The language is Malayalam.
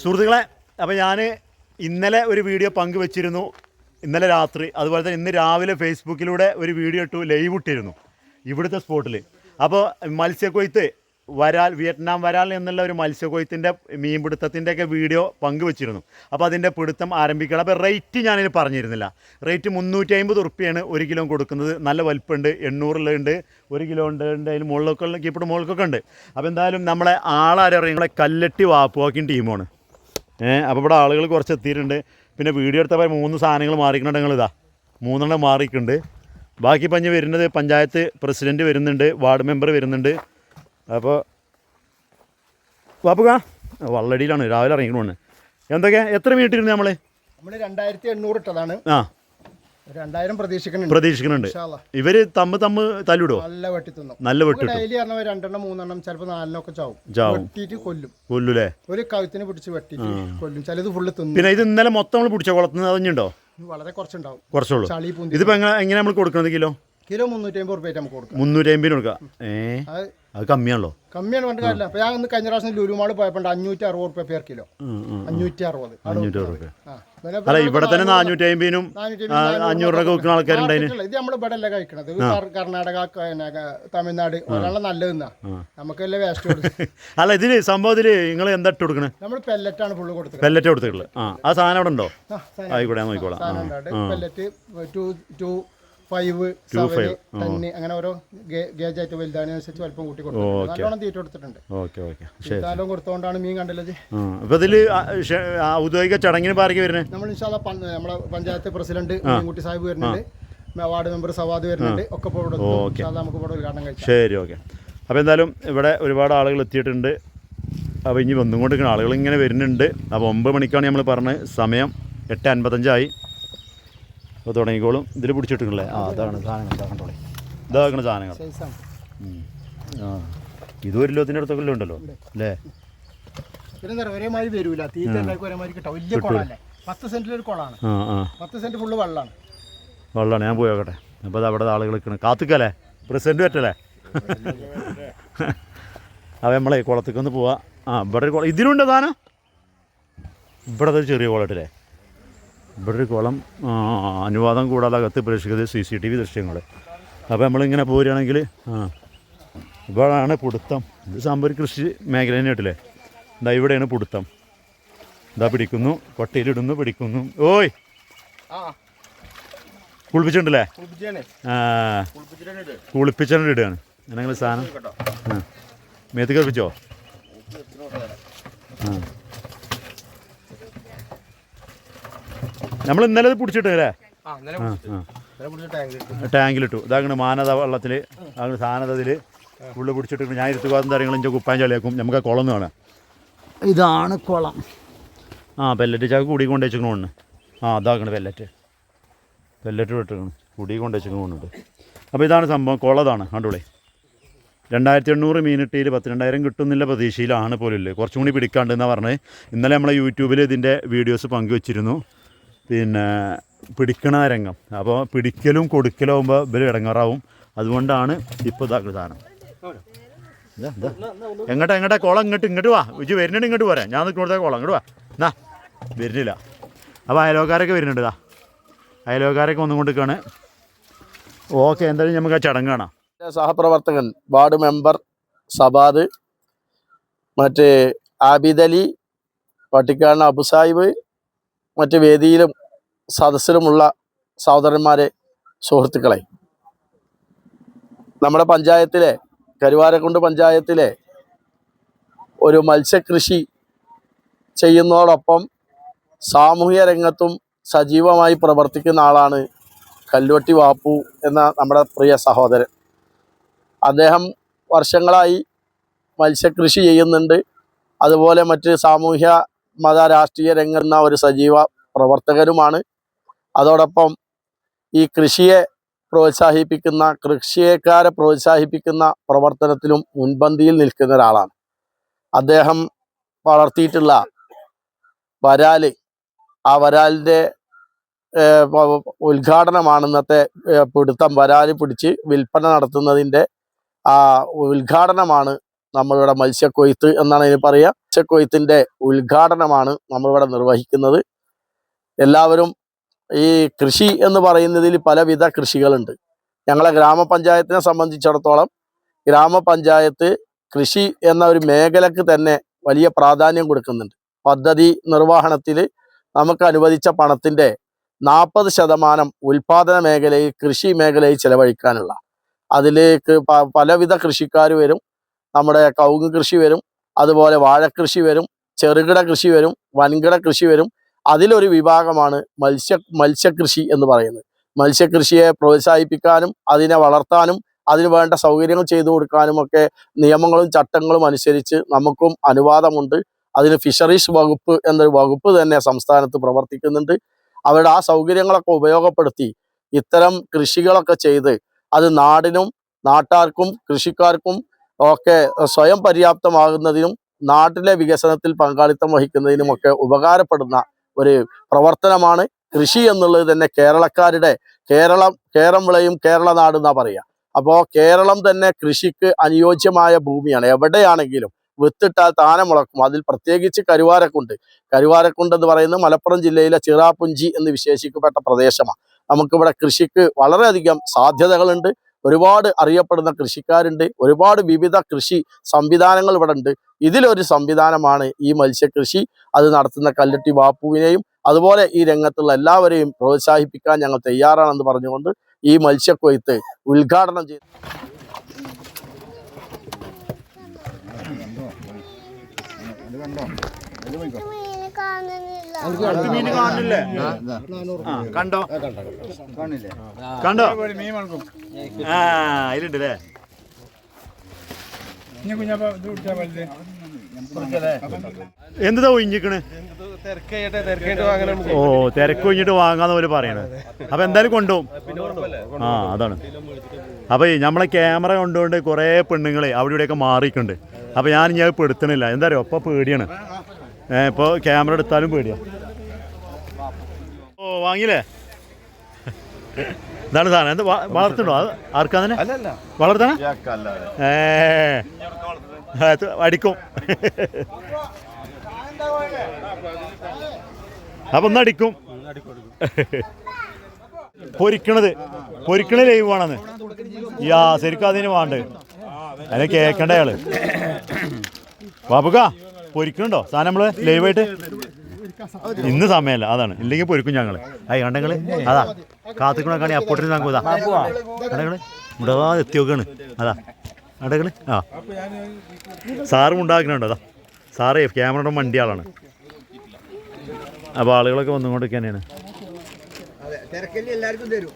സുഹൃത്തുക്കളെ അപ്പോൾ ഞാൻ ഇന്നലെ ഒരു വീഡിയോ പങ്കുവച്ചിരുന്നു. ഇന്നലെ രാത്രി. അതുപോലെ തന്നെ ഇന്ന് രാവിലെ ഫേസ്ബുക്കിലൂടെ ഒരു വീഡിയോ ഇട്ടു ലൈവ് ഇട്ടിരുന്നു. ഇവിടുത്തെ സ്പോട്ടിൽ അപ്പോൾ മത്സ്യക്കൊയ്ത്ത് വരാൽ വിയറ്റ്നാം വരാൽ എന്നുള്ള ഒരു മത്സ്യക്കൊയ്ത്തിന്റെ മീൻപിടുത്തത്തിന്റെ ഒക്കെ വീഡിയോ പങ്കുവച്ചിരുന്നു. അപ്പോൾ അതിന്റെ പിടുത്തം ആരംഭിക്കണം. അപ്പോൾ റേറ്റ് ഞാനിത് പറഞ്ഞിരുന്നില്ല. റേറ്റ് മുന്നൂറ്റി അമ്പത് ഉറുപ്പ്യാണ് ഒരു കിലോ കൊടുക്കുന്നത്. നല്ല വലിപ്പമുണ്ട് എണ്ണൂറിലുണ്ട് ഒരു കിലോ ഉണ്ട് ഉണ്ട്. അതിന് മുകളിലൊക്കെ കീപ്പിട്ട് മുകളിലൊക്കെ ഉണ്ട്. അപ്പോൾ എന്തായാലും നമ്മളെ ആളാരറിയങ്ങളെ നമ്മളെ കല്ലട്ടി വാപ്പുവാക്കിൻ ടീമാണ്. അപ്പോൾ ഇവിടെ ആളുകൾ കുറച്ച് എത്തിയിട്ടുണ്ട്. പിന്നെ വീഡിയോ എടുത്തപ്പോൾ മൂന്ന് സാധനങ്ങൾ മാറിക്കുന്നുണ്ട് നിങ്ങൾ ഇതാ. മൂന്നെണ്ണം മാറിയിട്ടുണ്ട്. ബാക്കി പഞ്ഞ് വരുന്നത് പഞ്ചായത്ത് പ്രസിഡന്റ് വരുന്നുണ്ട് വാർഡ് മെമ്പർ വരുന്നുണ്ട്. അപ്പോൾ വാപ്പുക വള്ളടിയിലാണ് രാവിലെ ഇറങ്ങിക്കണമെന്ന് എന്തൊക്കെ? എത്ര മീറ്റിരുന്നു നമ്മൾ നമ്മൾ രണ്ടായിരത്തി എണ്ണൂറ് ഇട്ടതാണ്. ആ. രണ്ടായിരം പ്രതീക്ഷിക്കുന്നുണ്ട്. പ്രതീക്ഷിക്കുന്നുണ്ട്. ഇവർ തമ്മ് തമ്മ് തല്ലിടോ? നല്ല വെട്ടി തിന്നും നല്ല വെട്ടി ഡെയിലി പറഞ്ഞ രണ്ടെണ്ണം മൂന്നെണ്ണം ചിലപ്പോൾ നാലിനൊക്കെ ഒക്കെ ചാവും. ചാവും. വെട്ടിയിട്ട് കൊല്ലും. കൊല്ലൂലേ? ഒരു കഴുത്തിന് പിടിച്ച് വെട്ടിയിട്ട് കൊല്ലും. ചിലത് ഫുള്ള് തിന്നും. പിന്നെ ഇത് ഇന്നലെ മൊത്തം നമ്മൾ പിടിച്ച? കുളത്തുനിന്ന് അതഞ്ഞുണ്ടോ വളരെ കുറച്ചുണ്ടാവും. കുറച്ചുള്ളൂ. ചളി പൂന്തി ഇതിപ്പോ എങ്ങനെ നമ്മൾ കൊടുക്കുന്നത് കിലോ? കിലോ മുന്നൂറ്റി അമ്പത് റുപ്യ നമുക്ക് കൊടുക്കാം. മുന്നൂറ്റി അമ്പതിന് കൊടുക്കാം. ഏ? അത് കമ്മിയാണല്ലോ. കമ്മിയാണ് പറഞ്ഞ കാര്യമില്ല. അപ്പൊ ഞാൻ ഒന്ന് കഴിഞ്ഞ പ്രാവശ്യം ലുരുമാൾ പോയപ്പോണ്ട് അഞ്ഞൂറ്റി അറുപത് റുപ്യ പേർ കിലോ. അഞ്ഞൂറ്റി അറുപത് അഞ്ഞൂറ്റി അറുപത് അല്ല ഇവിടെ തന്നെ നാനൂറ്റി അമ്പതിനും ആൾക്കാരുണ്ടായിന്. ഇത് നമ്മൾ ഇവിടെ അല്ല കഴിക്കണത് കർണാടക തമിഴ്നാട് ഒരാളെ നല്ലതെന്നാ നമുക്കല്ലേ വേസ്റ്റ് അല്ല ഇതിൽ സംഭവത്തിൽ നിങ്ങൾ എന്താ ഇട്ട് കൊടുക്കണേ? നമ്മൾ പെല്ലറ്റാണ് ഫുള്ള് കൊടുത്തത്. പെല്ലറ്റ് കൊടുത്തിട്ടുള്ളത്. ആ സാധനം അവിടെ ഉണ്ടോ? ആയിക്കോട്ടെ നോക്കിക്കോളാം. Pellet two two five seven ten അങ്ങനെ ഓരോ ഗേജ് ആയിട്ട് വലുതാണ് അനുസരിച്ച് വലിപ്പം കൂട്ടി കൊടുത്തിട്ടുണ്ട്. നല്ലോണം തീറ്റ കൊടുത്തിട്ടുണ്ട്. Okay okay. ശരി നല്ലോണം കൊടുത്തോണ്ടാണ് മീൻ കണ്ടല്ലത്. അപ്പൊ ഇതിൽ ഔദ്യോഗിക ചടങ്ങിന് പാർക്ക് വരുന്നത് നമ്മൾ ഇൻഷാല്ല നമ്മളെ പഞ്ചായത്ത് പ്രസിഡന്റ് മീൻകുട്ടി സാഹിബ് വരുന്നുണ്ട്. വാർഡ് മെമ്പർ സവാദ് വരുന്നുണ്ട്. ഒക്കെ ഇവിടെ നമുക്ക് ഇവിടെ ഉദ്ഘാടനം കഴിച്ചാൽ ശരി ഓക്കെ. അപ്പോൾ എന്തായാലും ഇവിടെ ഒരുപാട് ആളുകൾ എത്തിയിട്ടുണ്ട്. അപ്പോൾ ഇനി വന്നുകൊണ്ടിരിക്കുന്ന ആളുകൾ ഇങ്ങനെ വരുന്നുണ്ട്. അപ്പോൾ ഒമ്പത് മണിക്കാണ് നമ്മൾ പറഞ്ഞത് സമയം. എട്ട് അൻപത്തഞ്ചായി. അപ്പോൾ തുടങ്ങിക്കോളും. ഇതിൽ പിടിച്ചിട്ടുണ്ടല്ലേ ആ അതാണ് സാധനങ്ങൾ. ഇതാ കണ്ടോളി. ഇതാക്കണ സാധനങ്ങൾ. ആ. ഇത് ഒരു ലോകത്തിന്റെ അടുത്തൊക്കെ ഉണ്ടല്ലോ? അല്ലേ? വെള്ളാണ് എന്താ പറയുക ഒരേമാതിരി വരൂല. തീറ്റ എല്ലാവർക്കും ഒരേമാതിരി കിട്ടാം. വലിയ കുളമല്ലേ. പത്ത് സെന്റിലൊരു കുളമാണ്. ആ ആ. പത്ത് സെന്റ് ഫുള്ള് വെള്ളമാണ്. വെള്ളമാണ്. ഞാൻ പോയി നോക്കട്ടെ. അപ്പോൾ അത് അവിടെ ആളുകൾ നിൽക്കണം. കാത്തിക്കല്ലേ? പ്രസിഡന്റ് പറ്റല്ലേ? അപ്പോൾ നമ്മളെ കുളത്തേക്കൊന്ന് പോവാം. ആ ഇവിടെ ഒരു കുളം സാധനം? ഇവിടെ ചെറിയ കുളത്തില്ലേ ഇവിടെ ഒരു കുളം ആ, അനുവാദം കൂടാതെ അകത്ത് പ്രേക്ഷിക്കുന്നത് സി സി ടി വി ദൃശ്യങ്ങൾ അപ്പോൾ നമ്മളിങ്ങനെ പോരുകയാണെങ്കിൽ ഇവിടെയാണ് പുടുത്തം. ഇത് ഒരു കൃഷി മേഖല തന്നെ കേട്ടില്ലേ? ഇതാ ഇവിടെയാണ് പുടുത്തം. ഇതാ പിടിക്കുന്നു കൊട്ടയിലിടുന്നു പിടിക്കുന്നു. ഓയ്! കുളിപ്പിച്ചിട്ടുണ്ടല്ലേ? കുളിപ്പിച്ചാണ് ആ. കുളിപ്പിച്ചിട്ട് ഇടുകയാണ് അങ്ങനെ സാധനം? മേത്ത് കൽപ്പിച്ചോ നമ്മൾ ഇന്നലെ ഇത് പിടിച്ചിട്ട് അല്ലേ? ടാങ്കിലിട്ടു ഇതാകണ് മാനത വെള്ളത്തിൽ അതാണ് സാധനതയിൽ ഉള്ളിൽ പിടിച്ചിട്ട് ഞാൻ ഇരുത്തുകാതും കാര്യങ്ങളും ഇഞ്ചെ കുപ്പാൻ ചളിയാക്കും. നമുക്ക് ആ കുളം കാണാം. ഇതാണ് കുളം. ആ പെല്ലറ്റ് ചാക്ക് കൂടി കൊണ്ട് വെച്ചിക്കണോണ്ട് ആ അതാക്കണ് പെല്ലറ്റ് പെല്ലറ്റ് വിട്ടിരിക്കണം കുടി കൊണ്ട് വെച്ചിക്കണോണ്ട് അപ്പോൾ ഇതാണ് സംഭവം. കുളതാണ് കണ്ടോളി. രണ്ടായിരത്തി എണ്ണൂറ് മീനിട്ടിയിൽ പത്തിരണ്ടായിരം കിട്ടുന്നില്ല പ്രതീക്ഷയിലാണ് പോലും കുറച്ചും കൂടി പിടിക്കാണ്ടെന്നാണ് പറഞ്ഞത്. ഇന്നലെ നമ്മളെ യൂട്യൂബിൽ ഇതിന്റെ വീഡിയോസ് പങ്കുവച്ചിരുന്നു. പിന്നെ പിടിക്കണ രംഗം. അപ്പോൾ പിടിക്കലും കൊടുക്കലും ആകുമ്പോൾ ഇവർ ഇടങ്ങാറാവും. അതുകൊണ്ടാണ് ഇപ്പോൾ ഇതാക്കുന്ന സാധനം. ഇതാ, എങ്ങോട്ടാ എങ്ങട്ടാ കുളം ഇങ്ങോട്ട് ഇങ്ങോട്ട് വാ. ഇജ് വരുന്നുണ്ട് ഇങ്ങോട്ട് പോരാ. ഞാൻ നിൽക്കുന്നിടത്തെ കുളം ഇങ്ങോട്ട് വാ. എന്നാ വരുന്നില്ല. അപ്പോൾ അയലോക്കാരൊക്കെ വരുന്നുണ്ട് ഇതാ. അയലോക്കാരൊക്കെ വന്നും കൊണ്ടിരിക്കുകയാണ് ഓക്കെ എന്തായാലും നമുക്ക് ആ ചടങ്ങ് കാണാം. സഹപ്രവർത്തകൻ വാർഡ് മെമ്പർ സബാദ് മറ്റേ ആബിദ് അലി അബുസാഹിബ് മറ്റ് വേദിയിലും സദസ്സിലുമുള്ള സഹോദരന്മാരെ സുഹൃത്തുക്കളെ. നമ്മുടെ പഞ്ചായത്തിലെ കരുവാരക്കുണ്ട് പഞ്ചായത്തിലെ ഒരു മത്സ്യകൃഷി ചെയ്യുന്നതോടൊപ്പം സാമൂഹ്യ രംഗത്തും സജീവമായി പ്രവർത്തിക്കുന്ന ആളാണ് കല്ലുവട്ടി വാപ്പു എന്ന നമ്മുടെ പ്രിയ സഹോദരൻ. അദ്ദേഹം വർഷങ്ങളായി മത്സ്യകൃഷി ചെയ്യുന്നുണ്ട്. അതുപോലെ മറ്റ് സാമൂഹ്യ മത രാഷ്ട്രീയ രംഗന്ന ഒരു സജീവ പ്രവർത്തകരുമാണ്. അതോടൊപ്പം ഈ കൃഷിയെ പ്രോത്സാഹിപ്പിക്കുന്ന കൃഷിയേക്കാരെ പ്രോത്സാഹിപ്പിക്കുന്ന പ്രവർത്തനത്തിലും മുൻപന്തിയിൽ നിൽക്കുന്ന ഒരാളാണ്. അദ്ദേഹം വളർത്തിയിട്ടുള്ള വരാൽ ആ വരാലിന്റെ ഉദ്ഘാടനമാണ് ഇന്നത്തെ പിടുത്തം. വരാൽ പിടിച്ച് വിൽപ്പന നടത്തുന്നതിന്റെ ആ ഉദ്ഘാടനമാണ് നമ്മളിവിടെ മത്സ്യക്കൊയ്ത്ത് എന്നാണ് ഇതിന് പറയുക മത്സ്യക്കൊയ്ത്തിന്റെ ഉദ്ഘാടനമാണ് നമ്മളിവിടെ നിർവഹിക്കുന്നത്. എല്ലാവരും ഈ കൃഷി എന്ന് പറയുന്നതിൽ പലവിധ കൃഷികളുണ്ട്. ഞങ്ങളെ ഗ്രാമപഞ്ചായത്തിനെ സംബന്ധിച്ചിടത്തോളം ഗ്രാമപഞ്ചായത്ത് കൃഷി എന്ന ഒരു മേഖലക്ക് തന്നെ വലിയ പ്രാധാന്യം കൊടുക്കുന്നുണ്ട്. പദ്ധതി നിർവഹണത്തിൽ നമുക്ക് അനുവദിച്ച പണത്തിന്റെ നാൽപ്പത് ശതമാനം ഉൽപാദന മേഖലയിൽ കൃഷി മേഖലയിൽ ചിലവഴിക്കാനുള്ള. അതിലേക്ക് പലവിധ കൃഷിക്കാർ വരും. നമ്മുടെ കൗങ്ങ് കൃഷി വരും. അതുപോലെ വാഴക്കൃഷി വരും. ചെറുകിട കൃഷി വരും. വൻകിട കൃഷി വരും. അതിലൊരു വിഭാഗമാണ് മത്സ്യ മത്സ്യകൃഷി എന്ന് പറയുന്നത്. മത്സ്യകൃഷിയെ പ്രോത്സാഹിപ്പിക്കാനും അതിനെ വളർത്താനും അതിന് വേണ്ട സൗകര്യങ്ങൾ ചെയ്തു കൊടുക്കാനും ഒക്കെ നിയമങ്ങളും ചട്ടങ്ങളും അനുസരിച്ച് നമുക്കും അനുവാദമുണ്ട്. അതിന് ഫിഷറീസ് വകുപ്പ് എന്നൊരു വകുപ്പ് തന്നെ സംസ്ഥാനത്ത് പ്രവർത്തിക്കുന്നുണ്ട്. അവരുടെ ആ സൗകര്യങ്ങളൊക്കെ ഉപയോഗപ്പെടുത്തി ഇത്തരം കൃഷികളൊക്കെ ചെയ്ത് അത് നാടിനും നാട്ടാർക്കും കൃഷിക്കാർക്കും ഒക്കെ സ്വയം പര്യാപ്തമാകുന്നതിനും നാട്ടിലെ വികസനത്തിൽ പങ്കാളിത്തം വഹിക്കുന്നതിനുമൊക്കെ ഉപകാരപ്പെടുന്ന ഒരു പ്രവർത്തനമാണ് കൃഷി എന്നുള്ളത് തന്നെ കേരളക്കാരുടെ കേരളം കേരം വിളയും കേരള നാട് എന്നാ പറയുക അപ്പോൾ കേരളം തന്നെ കൃഷിക്ക് അനുയോജ്യമായ ഭൂമിയാണ്. എവിടെയാണെങ്കിലും വിത്തിട്ടാൽ താനം മുളക്കും അതിൽ പ്രത്യേകിച്ച് കരുവാരക്കുണ്ട്. കരുവാരക്കുണ്ട് എന്ന് പറയുന്നത് മലപ്പുറം ജില്ലയിലെ ചിറാപുഞ്ചി എന്ന് വിശേഷിക്കപ്പെട്ട പ്രദേശമാണ്. നമുക്കിവിടെ കൃഷിക്ക് വളരെയധികം സാധ്യതകളുണ്ട്. ഒരുപാട് അറിയപ്പെടുന്ന കൃഷിക്കാരുണ്ട്. ഒരുപാട് വിവിധ കൃഷി സംവിധാനങ്ങൾ ഇവിടെ ഉണ്ട് ഇതിലൊരു സംവിധാനമാണ് ഈ മത്സ്യകൃഷി. അത് നടത്തുന്ന കല്ലട്ടി ബാപ്പുവിനെയും അതുപോലെ ഈ രംഗത്തുള്ള എല്ലാവരെയും പ്രോത്സാഹിപ്പിക്കാൻ ഞങ്ങൾ തയ്യാറാണെന്ന് പറഞ്ഞുകൊണ്ട് ഈ മത്സ്യക്കൊയ്ത്ത് ഉദ്ഘാടനം ചെയ്തു. കാണുന്നില്ല അടുത്ത മീൻ കാണുന്നില്ലേ? ആ കണ്ടോ? കണ്ടോ ആ അതിലുണ്ട് അല്ലേ? എന്താ ഒഴിഞ്ഞിക്കണ് ഓ തിരക്ക് ഒഴിഞ്ഞിട്ട് വാങ്ങാന്ന് പോലെ പറയണത് അപ്പൊ എന്തായാലും കൊണ്ടുപോകും. ആ അതാണ്. അപ്പൊ നമ്മളെ ക്യാമറ കൊണ്ടുകൊണ്ട് കുറേ പെണ്ണുങ്ങളെ അവിടെ ഇവിടെയൊക്കെ മാറിയിട്ടുണ്ട്. അപ്പൊ ഞാൻ ഇനി അത് പെടുത്തണില്ല. എന്താ അറിയോ? ഒപ്പം പേടിയാണ്. ഏ ഇപ്പൊ ക്യാമറ എടുത്താലും പേടിയാ. ഓ വാങ്ങിയില്ലേ? എന്താണ് സാധനം. എന്ത് വളർത്തണോ അത് ആർക്കാ തന്നെ വളർത്തണ? ഏ അടിക്കും. അപ്പൊ ഒന്ന് അടിക്കും. പൊരിക്കണത്. പൊരിക്കണ ലൈവ് ആണെന്ന്. യാ ശരിക്കും അതിന് വേണ്ടേ. അതിനെ കേക്കണ്ട അയാൾ? ബാബുക്ക പൊരിക്കണുണ്ടോ? സാധനം നമ്മൾ ലൈവായിട്ട്? ഇന്ന് സമയമല്ല അതാണ്. ഇല്ലെങ്കിൽ പൊരിക്കും ഞങ്ങൾ. ആയി കണ്ടെങ്കിൽ അതാ കാത്തിക്കണ അപ്പോട്ടിന് ഞങ്ങൾ കണ്ടെങ്കിൽ ഇവിടെ എത്തി നോക്കാണ് അതാ കണ്ടെങ്കിൽ ആ. സാറും ഉണ്ടാക്കണുണ്ടോ അതാ. സാറേ ക്യാമറയുടെ വണ്ടി ആളാണ്. അപ്പോൾ ആളുകളൊക്കെ വന്നുകൊണ്ടൊക്കെ തന്നെയാണ് തിരക്കല്ലേ എല്ലാവർക്കും തരും.